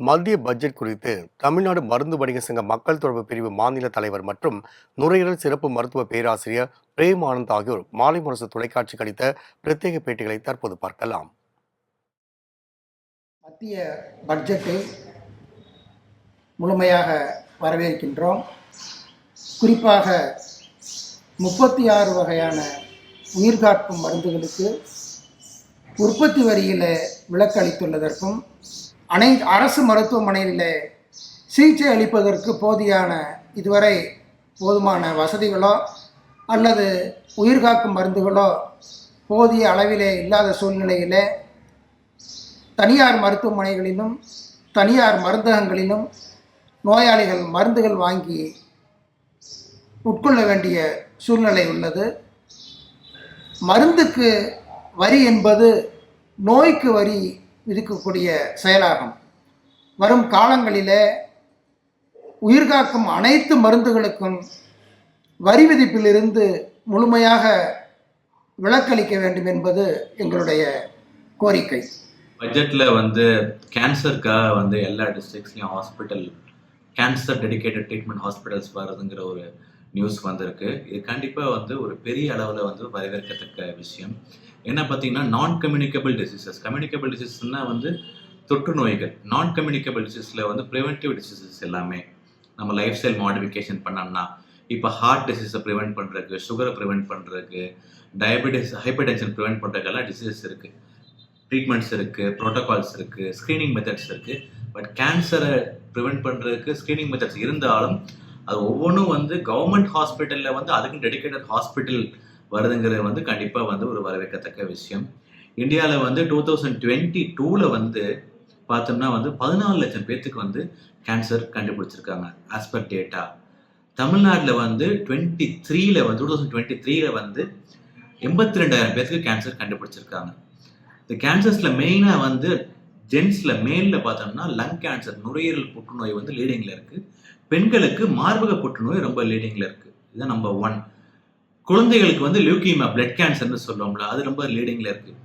மத்திய பட்ஜெட் குறித்து தமிழ்நாடு மருந்து வணிக சங்க மக்கள் தொடர்பு பிரிவு மாநில தலைவர் மற்றும் நுரையீரல் சிறப்பு மருத்துவ பேராசிரியர் பிரேம் ஆனந்த் ஆகியோர் மாலை முரசு தொலைக்காட்சிக்கு அளித்த பிரத்யேக பேட்டிகளை தற்போது பார்க்கலாம். மத்திய பட்ஜெட்டை முழுமையாக வரவேற்கின்றோம். குறிப்பாக முப்பத்தி ஆறு வகையான உயிர்காக்கும் மருந்துகளுக்கு உற்பத்தி வரியில் விலக்களித்துள்ளதற்கும் அனை அரசு மருத்துவமனையில் சிகிச்சை அளிப்பதற்கு போதியான இதுவரை போதுமான வசதிகளோ அல்லது உயிர்காக்கும் மருந்துகளோ போதிய அளவிலே இல்லாத சூழ்நிலையிலே தனியார் மருத்துவமனைகளிலும் தனியார் மருந்தகங்களிலும் நோயாளிகள் மருந்துகள் வாங்கி உட்கொள்ள வேண்டிய சூழ்நிலை உள்ளது. மருந்துக்கு வரி என்பது நோய்க்கு வரி இருக்கக்கூடிய செயலாகும். வரும் காலங்களில் உயிர்காக்கும் அனைத்து மருந்துகளுக்கும் வரி விதிப்பிலிருந்து முழுமையாக விலக்களிக்க வேண்டும் என்பது எங்களுடைய கோரிக்கை. பட்ஜெட்டில் வந்து கேன்சருக்காக வந்து எல்லா டிஸ்ட்ரிக்ஸ்லையும் hospital cancer dedicated treatment hospitals வருதுங்கிற ஒரு நியூஸ் வந்திருக்கு. இது கண்டிப்பாக வந்து ஒரு பெரிய அளவில் வந்து வரவேற்கத்தக்க விஷயம். என்ன பார்த்தீங்கன்னா நான் கம்யூனிகபிள் டிசீசஸ் கம்யூனிகபிள் டிசீஸ்னால் வந்து தொற்று நோய்கள். நான் கம்யூனிகபிள் டிசீஸில் வந்து ப்ரிவென்டிவ் டிசீசஸ் எல்லாமே. நம்ம லைஃப் ஸ்டைல் மாடிஃபிகேஷன் பண்ணோம்னா இப்போ ஹார்ட் டிசீஸை ப்ரிவென்ட் பண்ணுறதுக்கு சுகரை ப்ரிவென்ட் பண்ணுறதுக்கு டயபெட்டிஸ் ஹைப்பர் டென்ஷன் ப்ரிவெண்ட் பண்ணுறதுக்கெல்லாம் டிசீசஸ் இருக்குது ட்ரீட்மெண்ட்ஸ் இருக்குது ப்ரோட்டோகால்ஸ் இருக்குது ஸ்க்ரீனிங் மெத்தட்ஸ் இருக்குது பட் கேன்சரை ப்ரிவெண்ட் பண்ணுறதுக்கு ஸ்க்ரீனிங் மெத்தட்ஸ் இருந்தாலும் அது ஒவ்வொன்றும் வந்து கவர்மெண்ட் ஹாஸ்பிட்டலில் வந்து அதுக்கு டெடிக்கேட்டட் ஹாஸ்பிட்டல் வருதுங்கிறது வந்து கண்டிப்பாக வந்து ஒரு வரவேற்கத்தக்க விஷயம். இந்தியாவில் வந்து டூ தௌசண்ட் டுவெண்ட்டி டூவில் வந்து பார்த்தோம்னா வந்து பதினாலு லட்சம் பேர்த்துக்கு வந்து கேன்சர் கண்டுபிடிச்சிருக்காங்க ஆஸ் பர் டேட்டா தமிழ்நாட்டில் வந்து டுவெண்ட்டி த்ரீல வந்து டூ தௌசண்ட் டுவெண்ட்டி த்ரீல வந்து எண்பத்தி ரெண்டாயிரம் பேர்த்துக்கு கேன்சர் கண்டுபிடிச்சிருக்காங்க. இந்த கேன்சர்ஸில் மெயினாக வந்து ஜென்ஸில் மேலில் பார்த்தோம்னா லங் கேன்சர் நுரையீரல் புற்றுநோய் வந்து லீடிங்கில் இருக்குது பெண்களுக்கு மார்பக புற்றுநோய் ரொம்ப லீடிங்கில் இருக்குது இதுதான் நம்பர் ஒன் குழந்தைகளுக்கு வந்து லியூக்கீமா பிளட் கேன்சர்னு சொல்லுவோம்ல அது ரொம்ப லீடிங்கில் இருக்குது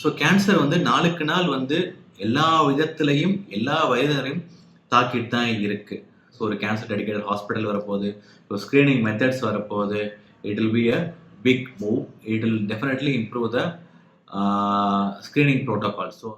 ஸோ கேன்சர் வந்து நாளுக்கு நாள் வந்து எல்லா விதத்துலையும் எல்லா வயதினரையும் தாக்கிட்டு தான் இருக்குது ஸோ ஒரு கேன்சர் டெடிக்கேட்டட் ஹாஸ்பிட்டல் வரப்போகுது. ஸோ ஸ்க்ரீனிங் மெத்தட்ஸ் வரப்போகுது. It will be a big move it will definitely improve the screening protocol so